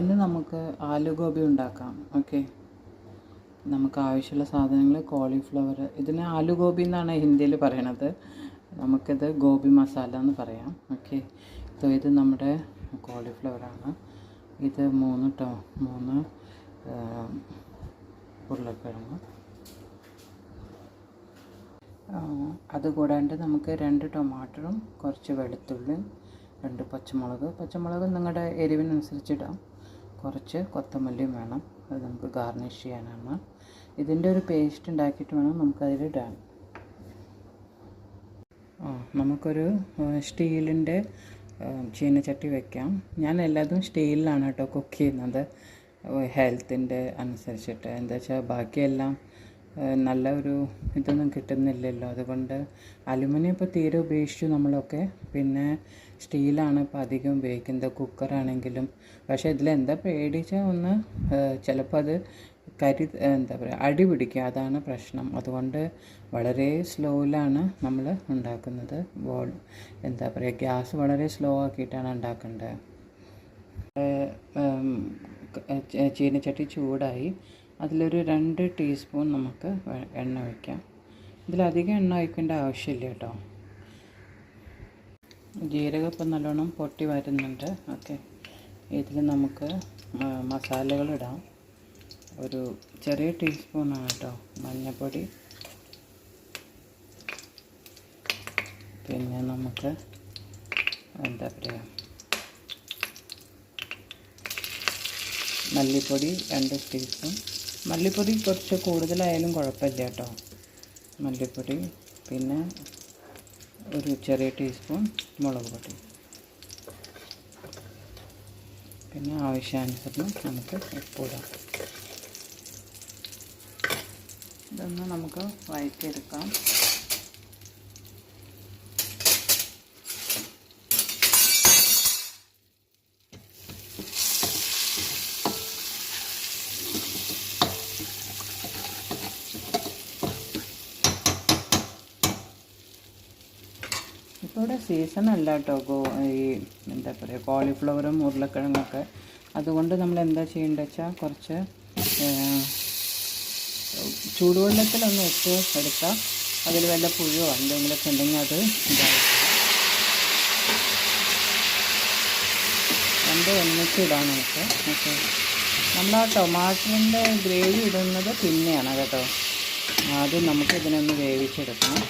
ഇന്ന് നമുക്ക് ആലു ഗോബി ഉണ്ടാക്കാം ഓക്കെ? നമുക്ക് ആവശ്യമുള്ള സാധനങ്ങൾ കോളിഫ്ലവർ. ഇതിന് ആലു ഗോബി എന്നാണ് ഹിന്ദിയിൽ പറയണത്. നമുക്കിത് ഗോബി മസാല എന്ന് പറയാം ഓക്കെ? സോ ഇത് നമ്മുടെ കോളിഫ്ലവറാണ് ഇത് മൂന്ന് ടോ മൂന്ന് ഉരുളക്കിഴങ്ങ്. അതുകൂടാണ്ട് നമുക്ക് രണ്ട് ടൊമാറ്ററും കുറച്ച് വെളുത്തുള്ളിയും രണ്ട് പച്ചമുളക്. പച്ചമുളക് നിങ്ങളുടെ എരിവിനനുസരിച്ചിടാം കുറച്ച് കൊത്തമല്ലിയും വേണം. അത് നമുക്ക് ഗാർണിഷ് ചെയ്യാനാണ്. ഇതിന്റെ ഒരു പേസ്റ്റ് ഉണ്ടാക്കിയിട്ട് വേണം നമുക്കതിലിടാൻ ആ നമുക്കൊരു സ്റ്റീലിന്റെ ചീനച്ചട്ടി വെക്കാം. ഞാൻ എല്ലാതും സ്റ്റീലിലാണ് കേട്ടോ കുക്ക് ചെയ്യുന്നത്. ഹെൽത്തിന്റെ അനുസരിച്ചിട്ട്. എന്താ വെച്ചാൽ ബാക്കിയെല്ലാം നല്ല ഒരു ഇതൊന്നും കിട്ടുന്നില്ലല്ലോ. അതുകൊണ്ട് അലുമിനിയം ഇപ്പോൾ തീരെ ഉപേക്ഷിച്ചു നമ്മളൊക്കെ. പിന്നെ സ്റ്റീലാണ് ഇപ്പോൾ അധികം ഉപയോഗിക്കുന്നത്. കുക്കറാണെങ്കിലും. പക്ഷേ ഇതിലെന്താ പേടിച്ചാൽ ഒന്ന് ചിലപ്പോൾ അത് കരി എന്താ പറയുക അടി പിടിക്കുക അതാണ് പ്രശ്നം. അതുകൊണ്ട് വളരെ സ്ലോയിലാണ് നമ്മൾ ഉണ്ടാക്കുന്നത്. വോൾ എന്താ പറയുക ഗ്യാസ് വളരെ സ്ലോ ആക്കിയിട്ടാണ് ഉണ്ടാക്കേണ്ടത് ചീനച്ചട്ടി ചൂടായി. അതിലൊരു രണ്ട് ടീസ്പൂൺ നമുക്ക് എണ്ണ വയ്ക്കാം ഇതിലധികം എണ്ണ ഒഴിക്കേണ്ട ആവശ്യമില്ല കേട്ടോ. ജീരകം ഇപ്പം നല്ലോണം പൊട്ടി വരുന്നുണ്ട്. ഓക്കെ. ഇതിൽ നമുക്ക് മസാലകളിടാം ഒരു ചെറിയ ടീസ്പൂണാണ് കേട്ടോ. മഞ്ഞൾപ്പൊടി പിന്നെ നമുക്ക് എന്താ പറയുക മല്ലിപ്പൊടി രണ്ട് ടീസ്പൂൺ. മല്ലിപ്പൊടി കുറച്ച് കൂടുതലായാലും കുഴപ്പമില്ല കേട്ടോ. മല്ലിപ്പൊടി പിന്നെ ഒരു ചെറിയ ടീസ്പൂൺ മുളക് പൊടി. പിന്നെ ആവശ്യാനുസരണം നമുക്ക് ഉപ്പിടാം ഇതൊന്ന് നമുക്ക് വഴറ്റിയെടുക്കാം. ഇപ്പോൾ ഇവിടെ സീസൺ അല്ല കേട്ടോ ഈ എന്താ പറയുക കോളിഫ്ലവറും ഉരുളക്കിഴങ്ങൊക്കെ. അതുകൊണ്ട് നമ്മൾ എന്താ ചെയ്യേണ്ടത് വെച്ചാൽ കുറച്ച് ചൂടുവെള്ളത്തിലൊന്ന് ഇട്ട് എടുത്താൽ അതിൽ വല്ല പുഴുവോ എന്തെങ്കിലുമൊക്കെ ഉണ്ടെങ്കിൽ അത് രണ്ട് ഒന്നിച്ച് ഇടാം നമുക്ക്. ഓക്കെ. നമ്മൾ ആ ടൊമാറ്റോന്റെ ഗ്രേവി ഇടുന്നത് പിന്നെയാണ് കേട്ടോ. ആദ്യം നമുക്ക് ഇതിനൊന്ന് വേവിച്ചെടുക്കണം.